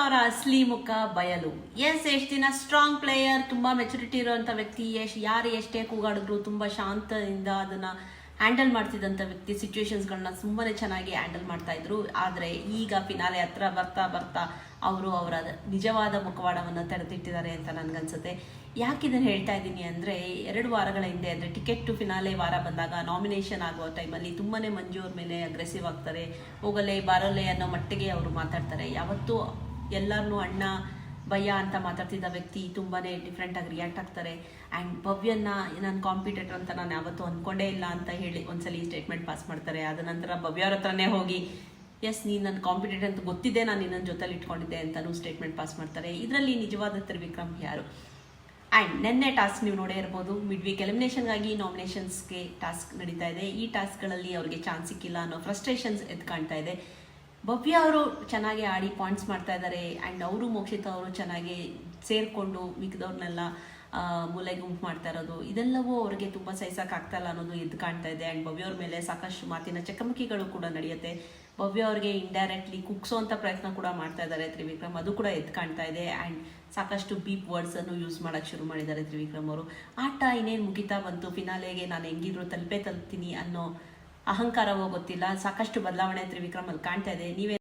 ಅವರ ಅಸ್ಲಿ ಮುಖ ಬಯಲು. ಎಸ್ ಎಷ್ಟು ದಿನ ಸ್ಟ್ರಾಂಗ್ ಪ್ಲೇಯರ್ ತುಂಬಾ ಮೆಚುರಿಟಿ ಇರುವಂತ ವ್ಯಕ್ತಿ, ಎಷ್ಟು, ಯಾರು ಎಷ್ಟೇ ಕೂಗಾಡಿದ್ರು ತುಂಬಾ ಶಾಂತದಿಂದ ಅದನ್ನ ಹ್ಯಾಂಡಲ್ ಮಾಡ್ತಿದ್ದಂಥ ವ್ಯಕ್ತಿ ಸಿಚುವೇಶನ್ಸ್ಗಳನ್ನ ತುಂಬಾನೇ ಚೆನ್ನಾಗಿ ಹ್ಯಾಂಡಲ್ ಮಾಡ್ತಾ ಇದ್ರು. ಆದರೆ ಈಗ ಫಿನಾಲೆ ಹತ್ರ ಬರ್ತಾ ಬರ್ತಾ ಅವರು ಅವರ ನಿಜವಾದ ಮುಖವಾಡವನ್ನು ತೆರೆದಿಟ್ಟಿದ್ದಾರೆ ಅಂತ ನನ್ಗನ್ಸುತ್ತೆ. ಯಾಕೆ ಇದನ್ನು ಹೇಳ್ತಾ ಇದ್ದೀನಿ ಅಂದರೆ, ಎರಡು ವಾರಗಳ ಹಿಂದೆ, ಅಂದರೆ ಟಿಕೆಟ್ ಟು ಫಿನಾಲೆ ವಾರ ಬಂದಾಗ ನಾಮಿನೇಷನ್ ಆಗುವ ಟೈಮಲ್ಲಿ ತುಂಬಾನೇ ಮಂಜು ಅವ್ರ ಮೇಲೆ ಅಗ್ರೆಸಿವ್ ಆಗ್ತಾರೆ. ಹೋಗಲೇ, ಬಾರಲೆ ಅನ್ನೋ ಮಟ್ಟಿಗೆ ಅವರು ಮಾತಾಡ್ತಾರೆ. ಯಾವತ್ತೂ ಎಲ್ಲರನ್ನೂ ಅಣ್ಣ ಭಯ ಅಂತ ಮಾತಾಡ್ತಿದ್ದ ವ್ಯಕ್ತಿ ತುಂಬಾನೇ ಡಿಫ್ರೆಂಟಾಗಿ ರಿಯಾಕ್ಟ್ ಆಗ್ತಾರೆ. ಆ್ಯಂಡ್ ಭವ್ಯನ ನನ್ನ ಕಾಂಪಿಟೇಟರ್ ಅಂತ ನಾನು ಯಾವತ್ತೂ ಅಂದ್ಕೊಂಡೇ ಇಲ್ಲ ಅಂತ ಹೇಳಿ ಒಂದ್ಸಲಿ ಸ್ಟೇಟ್ಮೆಂಟ್ ಪಾಸ್ ಮಾಡ್ತಾರೆ. ಅದ ನಂತರ ಭವ್ಯ ಅವ್ರ ಹತ್ರನೇ ಹೋಗಿ ಎಸ್ ನೀನು ನನ್ನ ಕಾಂಪಿಟೇಟರ್ ಅಂತ ಗೊತ್ತಿದೆ ನಾನು ನಿನ್ನ ಜೊತೆಲಿ ಇಟ್ಕೊಂಡಿದ್ದೆ ಅಂತಲೂ ಸ್ಟೇಟ್ಮೆಂಟ್ ಪಾಸ್ ಮಾಡ್ತಾರೆ. ಇದರಲ್ಲಿ ನಿಜವಾದ ತ್ರಿವಿಕ್ರಮ್ ಯಾರು? ಆ್ಯಂಡ್ ನೆನ್ನೆ ಟಾಸ್ಕ್ ನೀವು ನೋಡೇ ಇರ್ಬೋದು ಮಿಡ್ ವೀಕ್ ಎಲಿಮಿನೇಷನ್ಗಾಗಿ ನಾಮಿನೇಷನ್ಸ್ಗೆ ಟಾಸ್ಕ್ ನಡೀತಾ ಇದೆ. ಈ ಟಾಸ್ಕ್ಗಳಲ್ಲಿ ಅವ್ರಿಗೆ ಚಾನ್ಸ್ ಸಿಕ್ಕಿಲ್ಲ ಅನ್ನೋ ಫ್ರಸ್ಟ್ರೇಷನ್ಸ್ ಎದ್ದು ಕಾಣ್ತಾ ಇದೆ. ಭವ್ಯ ಅವರು ಚೆನ್ನಾಗಿ ಆಡಿ ಪಾಯಿಂಟ್ಸ್ ಮಾಡ್ತಾ ಇದ್ದಾರೆ ಆ್ಯಂಡ್ ಅವರು ಮೋಕ್ಷಿತ ಅವರು ಚೆನ್ನಾಗಿ ಸೇರಿಕೊಂಡು ಮಿಕ್ಕಿದವ್ರನ್ನೆಲ್ಲ ಮೂಲೆ ಗುಂಪು ಮಾಡ್ತಾ ಇರೋದು, ಇದೆಲ್ಲವೂ ಅವ್ರಿಗೆ ತುಂಬ ಸಹಿಸಕ್ಕೆ ಆಗ್ತಾ ಇಲ್ಲ ಅನ್ನೋದು ಎದ್ದು ಕಾಣ್ತಾ ಇದೆ ಆ್ಯಂಡ್ ಭವ್ಯ ಅವ್ರ ಮೇಲೆ ಸಾಕಷ್ಟು ಮಾತಿನ ಚಕಮಕಿಗಳು ಕೂಡ ನಡೆಯುತ್ತೆ. ಭವ್ಯ ಅವ್ರಿಗೆ ಇಂಡೈರೆಕ್ಟ್ಲಿ ಕುಗ್ಸೋಂಥ ಪ್ರಯತ್ನ ಕೂಡ ಮಾಡ್ತಾ ಇದ್ದಾರೆ ತ್ರಿವಿಕ್ರಮ್, ಅದು ಕೂಡ ಎದ್ದು ಕಾಣ್ತಾ ಇದೆ ಆ್ಯಂಡ್ ಸಾಕಷ್ಟು ಬೀಪ್ ವರ್ಡ್ಸನ್ನು ಯೂಸ್ ಮಾಡೋಕ್ಕೆ ಶುರು ಮಾಡಿದ್ದಾರೆ ತ್ರಿವಿಕ್ರಮ್ ಅವರು. ಆಟ ಇನ್ನೇನು ಮುಗಿತಾ ಬಂತು? ಫಿನಾಲೆಗೆ ನಾನು ಹೆಂಗಿದ್ರು ತಲುಪೇ ತಲುಪ್ತೀನಿ ಅನ್ನೋ ಅಹಂಕಾರವೋ ಗೊತ್ತಿಲ್ಲ ಸಾಕಷ್ಟು ಬದಲಾವಣೆ ತ್ರಿವಿಕ್ರಮ್ ಅಲ್ಲಿ ಕಾಣ್ತಾ ಇದೆ. ನೀವೇ